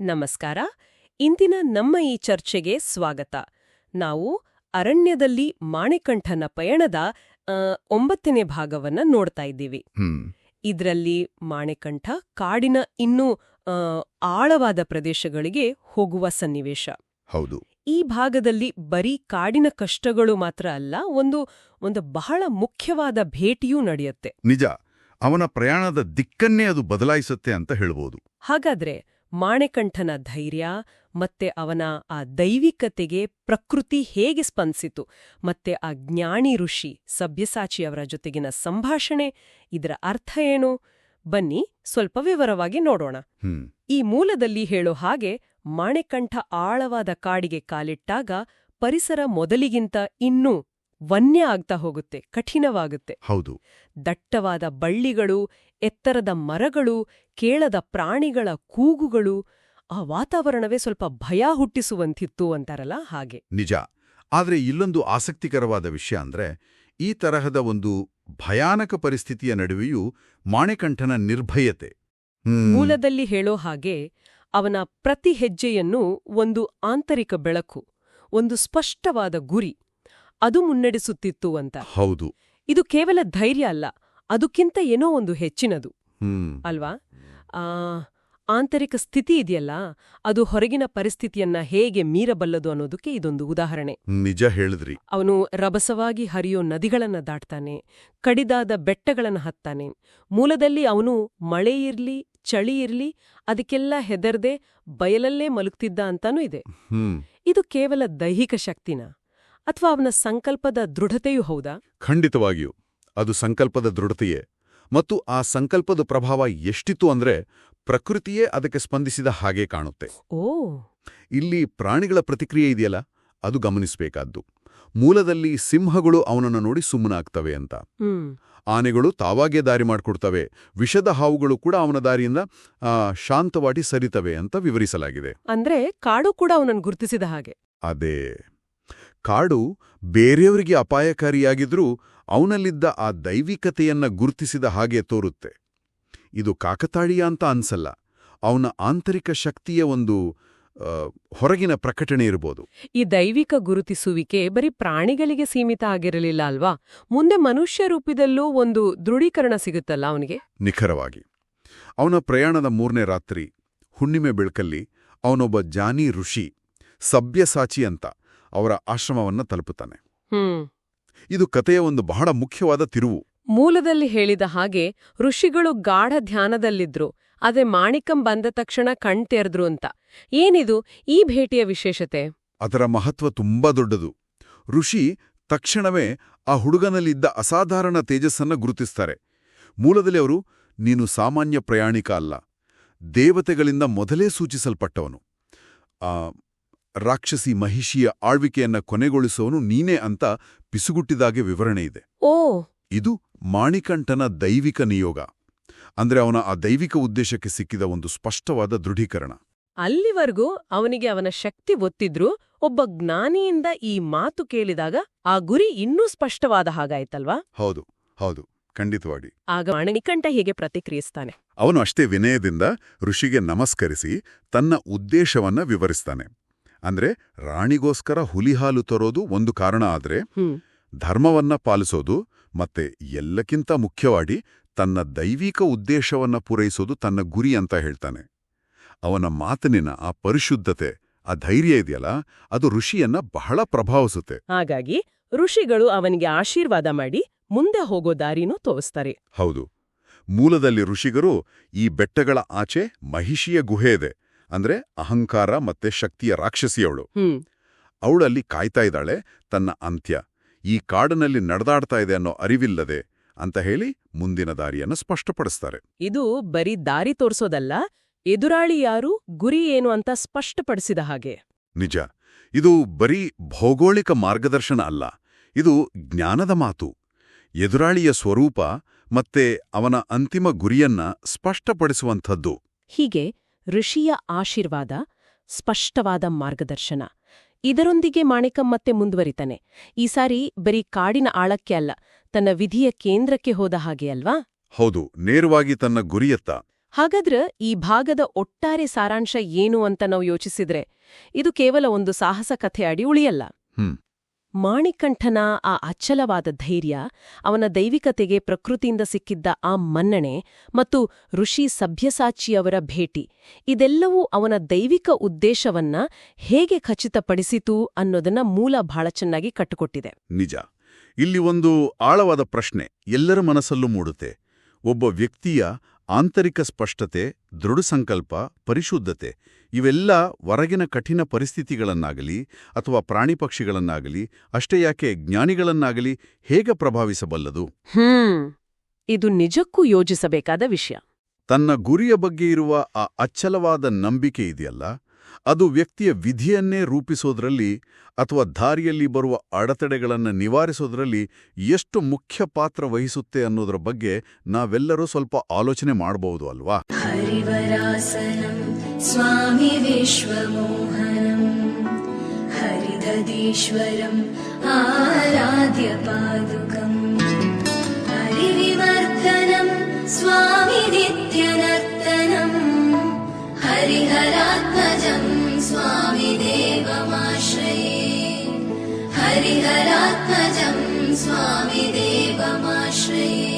ನಮಸ್ಕಾರ. ಇಂದಿನ ನಮ್ಮ ಈ ಚರ್ಚೆಗೆ ಸ್ವಾಗತ. ನಾವು ಅರಣ್ಯದಲ್ಲಿ ಮಾಣಿಕಂಠನ ಪಯಣದ ಒಂಬತ್ತನೇ ಭಾಗವನ್ನ ನೋಡ್ತಾ ಇದ್ದೀವಿ. ಇದರಲ್ಲಿ ಮಾಣಿಕಂಠ ಕಾಡಿನ ಇನ್ನೂ ಆಳವಾದ ಪ್ರದೇಶಗಳಿಗೆ ಹೋಗುವ ಸನ್ನಿವೇಶ. ಹೌದು. ಈ ಭಾಗದಲ್ಲಿ ಬರೀ ಕಾಡಿನ ಕಷ್ಟಗಳು ಮಾತ್ರ ಅಲ್ಲ ಒಂದು ಒಂದು ಬಹಳ ಮುಖ್ಯವಾದ ಭೇಟಿಯೂ ನಡೆಯುತ್ತೆ. ನಿಜ. ಅವನ ಪ್ರಯಾಣದ ದಿಕ್ಕನ್ನೇ ಅದು ಬದಲಾಯಿಸುತ್ತೆ ಅಂತ ಹೇಳ್ಬೋದು. ಹಾಗಾದ್ರೆ ಮಾಣೆಕಂಠನ ಧೈರ್ಯ ಮತ್ತೆ ಅವನ ಆ ದೈವಿಕತೆಗೆ ಪ್ರಕೃತಿ ಹೇಗೆ ಸ್ಪಂದಿಸಿತು ಮತ್ತೆ ಆ ಜ್ಞಾನಿ ಋಷಿ ಸಭ್ಯಸಾಚಿಯವರ ಜೊತೆಗಿನ ಸಂಭಾಷಣೆ ಇದರ ಅರ್ಥ ಏನು? ಬನ್ನಿ ಸ್ವಲ್ಪ ವಿವರವಾಗಿ ನೋಡೋಣ. ಈ ಮೂಲದಲ್ಲಿ ಹೇಳೋ ಹಾಗೆ ಮಾಣೆಕಂಠ ಆಳವಾದ ಕಾಡಿಗೆ ಕಾಲಿಟ್ಟಾಗ ಪರಿಸರ ಮೊದಲಿಗಿಂತ ಇನ್ನೂ ವನ್ಯ ಆಗ್ತಾ ಹೋಗುತ್ತೆ ಕಠಿಣವಾಗುತ್ತೆ. ಹೌದು. ದಟ್ಟವಾದ ಬಳ್ಳಿಗಳು ಎತ್ತರದ ಮರಗಳು ಕೇಳದ ಪ್ರಾಣಿಗಳ ಕೂಗುಗಳು ಆ ವಾತಾವರಣವೇ ಸ್ವಲ್ಪ ಭಯ ಹುಟ್ಟಿಸುವಂತಿತ್ತು ಅಂತಾರಲ್ಲ ಹಾಗೆ. ನಿಜ. ಆದರೆ ಇಲ್ಲೊಂದು ಆಸಕ್ತಿಕರವಾದ ವಿಷಯ ಅಂದ್ರೆ ಈ ತರಹದ ಒಂದು ಭಯಾನಕ ಪರಿಸ್ಥಿತಿಯ ನಡುವೆಯೂ ಮಾಣಿಕಂಠನ ನಿರ್ಭಯತೆ. ಮೂಲದಲ್ಲಿ ಹೇಳೋ ಹಾಗೆ ಅವನ ಪ್ರತಿ ಹೆಜ್ಜೆಯನ್ನು ಒಂದು ಆಂತರಿಕ ಬೆಳಕು ಒಂದು ಸ್ಪಷ್ಟವಾದ ಗುರಿ ಅದು ಮುನ್ನಡೆಸುತ್ತಿತ್ತು ಅಂತ. ಹೌದು. ಇದು ಕೇವಲ ಧೈರ್ಯ ಅಲ್ಲ ಅದಕ್ಕಿಂತ ಏನೋ ಒಂದು ಹೆಚ್ಚಿನದು. ಅಲ್ವಾ? ಆ ಆಂತರಿಕ ಸ್ಥಿತಿ ಇದೆಯಲ್ಲ ಅದು ಹೊರಗಿನ ಪರಿಸ್ಥಿತಿಯನ್ನ ಹೇಗೆ ಮೀರಬಲ್ಲದು ಅನ್ನೋದಕ್ಕೆ ಇದೊಂದು ಉದಾಹರಣೆ. ನಿಜ ಹೇಳಿದ್ರಿ. ಅವನು ರಭಸವಾಗಿ ಹರಿಯೋ ನದಿಗಳನ್ನ ದಾಟ್ತಾನೆ ಕಡಿದಾದ ಬೆಟ್ಟಗಳನ್ನ ಹತ್ತಾನೆ. ಮೂಲದಲ್ಲಿ ಅವನು ಮಳೆ ಇರ್ಲಿ ಚಳಿ ಇರ್ಲಿ ಅದಕ್ಕೆಲ್ಲ ಹೆದರ್ದೆ ಬಯಲಲ್ಲೇ ಮಲಗ್ತಿದ್ದ ಅಂತಾನೂ ಇದೆ. ಇದು ಕೇವಲ ದೈಹಿಕ ಶಕ್ತಿನ? ಅಥವಾ ಅವನ ಸಂಕಲ್ಪದ ದೃಢತೆಯೂ ಹೌದಾ? ಖಂಡಿತವಾಗಿಯೂ. ಅದು ಸಂಕಲ್ಪದ ದೃಢತೆಯೇ. ಮತ್ತು ಆ ಸಂಕಲ್ಪದ ಪ್ರಭಾವ ಎಷ್ಟಿತ್ತು ಅಂದ್ರೆ ಪ್ರಕೃತಿಯೇ ಅದಕ್ಕೆ ಸ್ಪಂದಿಸಿದ ಹಾಗೆ ಕಾಣುತ್ತೆ. ಓ. ಇಲ್ಲಿ ಪ್ರಾಣಿಗಳ ಪ್ರತಿಕ್ರಿಯೆ ಇದೆಯಲ್ಲ? ಅದು ಗಮನಿಸಬೇಕಾದ್ದು. ಮೂಲದಲ್ಲಿ ಸಿಂಹಗಳು ಅವನನ್ನು ನೋಡಿ ಸುಮ್ಮನಾಗ್ತವೆ ಅಂತ. ಆನೆಗಳು ತಾವಾಗೇ ದಾರಿ ಮಾಡಿಕೊಡ್ತವೆ. ವಿಷದ ಹಾವುಗಳು ಕೂಡ ಅವನ ದಾರಿಯಿಂದ ಶಾಂತವಾಗಿ ಸರಿತವೆ ಅಂತ ವಿವರಿಸಲಾಗಿದೆ. ಅಂದ್ರೆ ಕಾಡು ಕೂಡ ಅವನನ್ನು ಗುರುತಿಸಿದ ಹಾಗೆ. ಅದೇ. ಕಾಡು ಬೇರೆಯವರಿಗೆ ಅಪಾಯಕಾರಿಯಾಗಿದ್ರೂ ಅವನಲ್ಲಿದ್ದ ಆ ದೈವಿಕತೆಯನ್ನ ಗುರುತಿಸಿದ ಹಾಗೆ ತೋರುತ್ತೆ. ಇದು ಕಾಕತಾಳೀಯ ಅಂತ ಅನ್ಸಲ್ಲ. ಅವನ ಆಂತರಿಕ ಶಕ್ತಿಯ ಒಂದು ಹೊರಗಿನ ಪ್ರಕಟಣೆ ಇರಬಹುದು ಈ ದೈವಿಕ ಗುರುತಿಸುವಿಕೆ ಬರೀ ಪ್ರಾಣಿಗಳಿಗೆ ಸೀಮಿತ ಆಗಿರಲಿಲ್ಲ ಅಲ್ವಾ? ಮುಂದೆ ಮನುಷ್ಯ ರೂಪದಲ್ಲೂ ಒಂದು ದೃಢೀಕರಣ ಸಿಗುತ್ತಲ್ಲ ಅವನಿಗೆ? ನಿಖರವಾಗಿ. ಅವನ ಪ್ರಯಾಣದ ಮೂರನೇ ರಾತ್ರಿ ಹುಣ್ಣಿಮೆ ಬೆಳಕಲ್ಲಿ ಅವನೊಬ್ಬ ಜಾನಿ ಋಷಿ ಸಭ್ಯಸಾಚಿ ಅಂತ. ಅವರ ಆಶ್ರಮವನ್ನ ತಲುಪುತ್ತಾನೆ. ಇದು ಕಥೆಯ ಒಂದು ಬಹಳ ಮುಖ್ಯವಾದ ತಿರುವು. ಮೂಲದಲ್ಲಿ ಹೇಳಿದ ಹಾಗೆ ಋಷಿಗಳು ಗಾಢ ಧ್ಯಾನದಲ್ಲಿದ್ರು ಅದೇ ಮಾಣಿಕಂ ಬಂದ ತಕ್ಷಣ ಕಣ್ತೆರೆದ್ರು ಅಂತ. ಏನಿದು ಈ ಭೇಟಿಯ ವಿಶೇಷತೆ? ಅದರ ಮಹತ್ವ ತುಂಬಾ ದೊಡ್ಡದು. ಋಷಿ ತಕ್ಷಣವೇ ಆ ಹುಡುಗನಲ್ಲಿದ್ದ ಅಸಾಧಾರಣ ತೇಜಸ್ಸನ್ನ ಗುರುತಿಸ್ತಾರೆ. ಮೂಲದಲ್ಲಿ ಅವರು ನೀನು ಸಾಮಾನ್ಯ ಪ್ರಯಾಣಿಕ ಅಲ್ಲ. ದೇವತೆಗಳಿಂದ ಮೊದಲೇ ಸೂಚಿಸಲ್ಪಟ್ಟವನು. ಆ ರಾಕ್ಷಸಿ ಮಹಿಷಿಯ ಆಳ್ವಿಕೆಯನ್ನ ಕೊನೆಗೊಳಿಸೋನು ನೀನೇ ಅಂತ ಪಿಸುಗುಟ್ಟಿದಾಗೆ ವಿವರಣೆ ಇದೆ. ಓ! ಇದು ಮಾಣಿಕಂಠನ ದೈವಿಕ ನಿಯೋಗ. ಅಂದ್ರೆ ಅವನ ಆ ದೈವಿಕ ಉದ್ದೇಶಕ್ಕೆ ಸಿಕ್ಕಿದ ಒಂದು ಸ್ಪಷ್ಟವಾದ ದೃಢೀಕರಣ. ಅಲ್ಲಿವರೆಗೂ ಅವನಿಗೆ ಅವನ ಶಕ್ತಿ ಒತ್ತಿದ್ರೂ ಒಬ್ಬ ಜ್ಞಾನಿಯಿಂದ ಈ ಮಾತು ಕೇಳಿದಾಗ ಆ ಗುರಿ ಇನ್ನೂ ಸ್ಪಷ್ಟವಾದ ಹಾಗಾಯ್ತಲ್ವಾ? ಹೌದು ಹೌದು ಖಂಡಿತವಾಗಿ. ಆಗ ಮಾಣಿಕಂಠ ಹೀಗೆ ಪ್ರತಿಕ್ರಿಯಿಸ್ತಾನೆ. ಅವನು ಅಷ್ಟೇ ವಿನಯದಿಂದ ಋಷಿಗೆ ನಮಸ್ಕರಿಸಿ ತನ್ನ ಉದ್ದೇಶವನ್ನ ವಿವರಿಸ್ತಾನೆ. ಅಂದ್ರೆ ರಾಣಿಗೋಸ್ಕರ ಹುಲಿಹಾಲು ತರೋದು ಒಂದು ಕಾರಣ ಆದ್ರೆ ಧರ್ಮವನ್ನ ಪಾಲಿಸೋದು ಮತ್ತೆ ಎಲ್ಲಕ್ಕಿಂತ ಮುಖ್ಯವಾಗಿ ತನ್ನ ದೈವಿಕ ಉದ್ದೇಶವನ್ನ ಪೂರೈಸೋದು ತನ್ನ ಗುರಿ ಅಂತ ಹೇಳ್ತಾನೆ. ಅವನ ಮಾತಿನ ಆ ಪರಿಶುದ್ಧತೆ ಆ ಧೈರ್ಯ ಇದೆಯಲ್ಲ ಅದು ಋಷಿಯನ್ನ ಬಹಳ ಪ್ರಭಾವಿಸುತ್ತೆ. ಹಾಗಾಗಿ ಋಷಿಗಳು ಅವನಿಗೆ ಆಶೀರ್ವಾದ ಮಾಡಿ ಮುಂದೆ ಹೋಗೋ ದಾರಿನೂ ತೋರಿಸ್ತಾರೆ. ಹೌದು. ಮೂಲದಲ್ಲಿ ಋಷಿಗರು ಈ ಬೆಟ್ಟಗಳ ಆಚೆ ಮಹಿಷಿಯ ಗುಹೆ ಇದೆ. ಅಂದ್ರೆ ಅಹಂಕಾರ ಮತ್ತೆ ಶಕ್ತಿಯ ರಾಕ್ಷಸಿಯವಳು. ಅವಳಲ್ಲಿ ಕಾಯ್ತಾ ಇದ್ದಾಳೆ ತನ್ನ ಅಂತ್ಯ. ಈ ಕಾಡಿನಲ್ಲಿ ನಡೆದಾಡ್ತಾ ಇದೆ ಅನ್ನೋ ಅರಿವಿಲ್ಲದೆ ಅಂತ ಹೇಳಿ ಮುಂದಿನ ದಾರಿಯನ್ನು ಸ್ಪಷ್ಟಪಡಿಸ್ತಾರೆ. ಇದು ಬರೀ ದಾರಿ ತೋರಿಸೋದಲ್ಲ ಎದುರಾಳಿ ಯಾರು ಗುರಿ ಏನು ಅಂತ ಸ್ಪಷ್ಟಪಡಿಸಿದ ಹಾಗೆ. ನಿಜ. ಇದು ಬರೀ ಭೌಗೋಳಿಕ ಮಾರ್ಗದರ್ಶನ ಅಲ್ಲ ಇದು ಜ್ಞಾನದ ಮಾತು. ಎದುರಾಳಿಯ ಸ್ವರೂಪ ಮತ್ತೆ ಅವನ ಅಂತಿಮ ಗುರಿಯನ್ನ ಸ್ಪಷ್ಟಪಡಿಸುವಂಥದ್ದು. ಹೀಗೆ ಋಷಿಯ ಆಶೀರ್ವಾದ ಸ್ಪಷ್ಟವಾದ ಮಾರ್ಗದರ್ಶನ. ಇದರೊಂದಿಗೆ ಮಾಣಿಕಂ ಮತ್ತೆ ಮುಂದುವರಿತಾನೆ. ಈ ಸಾರಿ ಬರೀ ಕಾಡಿನ ಆಳಕ್ಕೆ ಅಲ್ಲ ತನ್ನ ವಿಧಿಯ ಕೇಂದ್ರಕ್ಕೆ ಹೋದ ಹಾಗೆ ಅಲ್ವಾ? ಹೌದು ನೇರವಾಗಿ ತನ್ನ ಗುರಿಯತ್ತ. ಹಾಗಾದ್ರ ಈ ಭಾಗದ ಒಟ್ಟಾರೆ ಸಾರಾಂಶ ಏನು ಅಂತ ನಾವು ಯೋಚಿಸಿದ್ರೆ ಇದು ಕೇವಲ ಒಂದು ಸಾಹಸ ಕಥೆ ಅಡಿ ಉಳಿಯಲ್ಲ. ಹ್ಮ್. ಮಾಣಿಕಂಠನ ಆ ಅಚ್ಚಲವಾದ ಧೈರ್ಯ, ಅವನ ದೈವಿಕತೆಗೆ ಪ್ರಕೃತಿಯಿಂದ ಸಿಕ್ಕಿದ್ದ ಆ ಮನ್ನಣೆ ಮತ್ತು ಋಷಿ ಸಭ್ಯಸಾಚಿಯವರ ಭೇಟಿ, ಇದೆಲ್ಲವೂ ಅವನ ದೈವಿಕ ಉದ್ದೇಶವನ್ನ ಹೇಗೆ ಖಚಿತಪಡಿಸಿತು ಅನ್ನೋದನ್ನ ಮೂಲ ಬಹಳ ಚೆನ್ನಾಗಿ ಕಟ್ಟುಕೊಟ್ಟಿದೆ ನಿಜ. ಇಲ್ಲಿ ಒಂದು ಆಳವಾದ ಪ್ರಶ್ನೆ ಎಲ್ಲರ ಮನಸ್ಸಲ್ಲೂ ಮೂಡುತ್ತೆ. ಒಬ್ಬ ವ್ಯಕ್ತಿಯ ಆಂತರಿಕ ಸ್ಪಷ್ಟತೆ ದೃಢ ಸಂಕಲ್ಪ ಪರಿಶುದ್ಧತೆ ಇವೆಲ್ಲ ಹೊರಗಿನ ಕಠಿಣ ಪರಿಸ್ಥಿತಿಗಳನ್ನಾಗಲಿ ಅಥವಾ ಪ್ರಾಣಿ ಪಕ್ಷಿಗಳನ್ನಾಗಲಿ ಅಷ್ಟೇ ಯಾಕೆ ಜ್ಞಾನಿಗಳನ್ನಾಗಲಿ ಹೇಗೆ ಪ್ರಭಾವಿಸಬಲ್ಲದು? ಹ್ಮ್ ಇದು ನಿಜಕ್ಕೂ ಯೋಜಿಸಬೇಕಾದ ವಿಷಯ. ತನ್ನ ಗುರಿಯ ಬಗ್ಗೆ ಇರುವ ಆ ಅಚ್ಚಲವಾದ ನಂಬಿಕೆ ಇದೆಯಲ್ಲ? ಅದು ವ್ಯಕ್ತಿಯ ವಿಧಿಯನ್ನೇ ರೂಪಿಸೋದ್ರಲ್ಲಿ ಅಥವಾ ದಾರಿಯಲ್ಲಿ ಬರುವ ಅಡೆತಡೆಗಳನ್ನು ನಿವಾರಿಸೋದ್ರಲ್ಲಿ ಎಷ್ಟು ಮುಖ್ಯ ಪಾತ್ರ ವಹಿಸುತ್ತೆ ಅನ್ನೋದ್ರ ಬಗ್ಗೆ ನಾವೆಲ್ಲರೂ ಸ್ವಲ್ಪ ಆಲೋಚನೆ ಮಾಡಬಹುದು ಅಲ್ವಾ? ಸ್ವಾಮಿ हरिहरात्मजं स्वामि देवमाश्रये। हरिहरात्मजं स्वामि देवमाश्रये